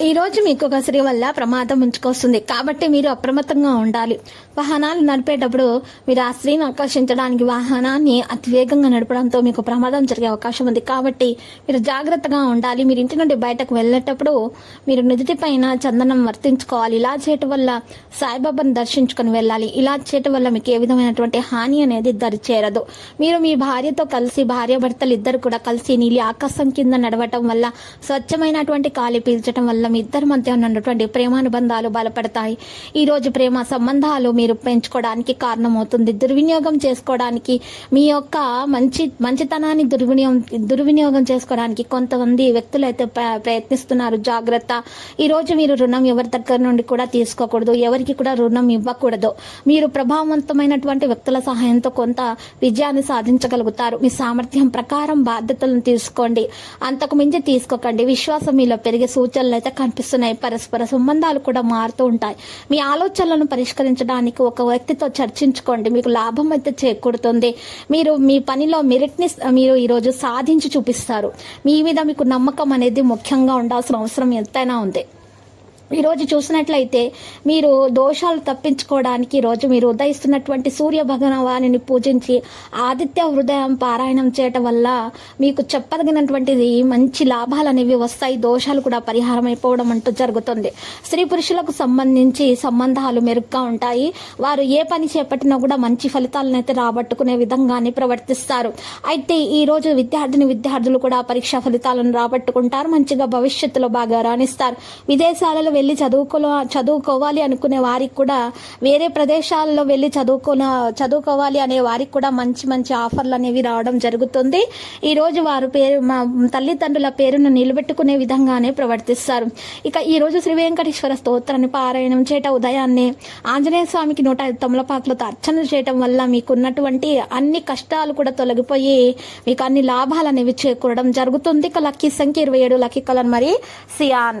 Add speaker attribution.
Speaker 1: ఈ రోజు మీకు ఒక స్త్రీ వల్ల ప్రమాదం ఉంచుకొస్తుంది కాబట్టి మీరు అప్రమత్తంగా ఉండాలి. వాహనాలు నడిపేటప్పుడు మీరు ఆ స్త్రీని ఆకర్షించడానికి వాహనాన్ని అతివేగంగా నడపడంతో మీకు ప్రమాదం జరిగే అవకాశం ఉంది. కాబట్టి మీరు జాగ్రత్తగా ఉండాలి. మీరు ఇంటి నుండి బయటకు వెళ్ళేటప్పుడు మీరు నుదుటి పైన చందనం వర్తించుకోవాలి. ఇలా చేయటం వల్ల సాయిబాబాను దర్శించుకొని వెళ్ళాలి. ఇలా చేయటం వల్ల మీకు ఏ విధమైనటువంటి హాని అనేది దరిచేరదు. మీరు మీ భార్యతో కలిసి భార్య భర్తలు ఇద్దరు కూడా కలిసి నీలి ఆకాశం కింద నడవటం వల్ల స్వచ్ఛమైనటువంటి కాలి పీల్చడం వల్ల మీ ఇద్దరి మధ్య ఉన్నటువంటి ప్రేమానుబంధాలు బలపడతాయి. ఈ రోజు ప్రేమ సంబంధాలు మీరు పెంచుకోవడానికి కారణమవుతుంది. దుర్వినియోగం చేసుకోవడానికి మీ యొక్క మంచి మంచితనాన్ని దుర్వినియోగం దుర్వినియోగం చేసుకోవడానికి కొంతమంది వ్యక్తులు అయితే ప్ర- ప్రయత్నిస్తున్నారు. జాగ్రత్త. ఈ రోజు మీరు రుణం ఎవరి దగ్గర నుండి కూడా తీసుకోకూడదు. ఎవరికి కూడా రుణం ఇవ్వకూడదు. మీరు ప్రభావవంతమైనటువంటి వ్యక్తుల సహాయంతో కొంత విజయాన్ని సాధించగలుగుతారు. మీ సామర్థ్యం ప్రకారం బాధ్యతలను తీసుకోండి. అంతకు మించి తీసుకోకండి. విశ్వాసం మీలో పెరిగే సూచనలు అయితే కనిపిస్తున్నాయి. పరస్పర సంబంధాలు కూడా మారుతూ ఉంటాయి. మీ ఆలోచనలను పరిష్కరించడానికి ఒక వ్యక్తితో చర్చించుకోండి. మీకు లాభం అయితే చేకూరుతుంది. మీరు మీ పనిలో మెరిట్ని మీరు ఈరోజు సాధించి చూపిస్తారు. మీ మీద మీకు నమ్మకం అనేది ముఖ్యంగా ఉండాల్సిన అవసరం ఎంతైనా ఉంది. ఈరోజు చూసినట్లయితే మీరు దోషాలు తప్పించుకోవడానికి ఈరోజు మీరు ఉదయిస్తున్నటువంటి సూర్య భగవాని పూజించి ఆదిత్య హృదయం పారాయణం చేయటం వల్ల మీకు చెప్పదగినటువంటిది మంచి లాభాలు అనేవి వస్తాయి దోషాలు కూడా పరిహారం అయిపోవడం అంటూ జరుగుతుంది. స్త్రీ పురుషులకు సంబంధించి సంబంధాలు మెరుగ్గా ఉంటాయి. వారు ఏ పని చేపట్టినా కూడా మంచి ఫలితాలను అయితే రాబట్టుకునే విధంగానే ప్రవర్తిస్తారు. అయితే ఈ రోజు విద్యార్థిని విద్యార్థులు కూడా పరీక్షా ఫలితాలను రాబట్టుకుంటారు మంచిగా భవిష్యత్తులో బాగా రాణిస్తారు. విదేశాలలో వెళ్ళి చదువుకో చదువుకోవాలి అనుకునే వారికి కూడా వేరే ప్రదేశాల్లో వెళ్ళి చదువుకున్న చదువుకోవాలి అనే వారికి కూడా మంచి మంచి ఆఫర్లు అనేవి రావడం జరుగుతుంది. ఈరోజు వారు పేరు మా తల్లిదండ్రుల పేరును నిలబెట్టుకునే విధంగానే ప్రవర్తిస్తారు. ఇక ఈరోజు శ్రీ వెంకటేశ్వర స్తోత్రాన్ని పారాయణం చేయటం ఉదయాన్నే ఆంజనేయ స్వామికి నూట ఐదు తమలపాకులతో అర్చన చేయటం వల్ల మీకున్నటువంటి అన్ని కష్టాలు కూడా తొలగిపోయి మీకు అన్ని లాభాలు అనేవి చేకూరడం జరుగుతుంది. ఇక లక్కీ సంఖ్య ఇరవై ఏడు లక్కీ కలర్ మరి సియాన్.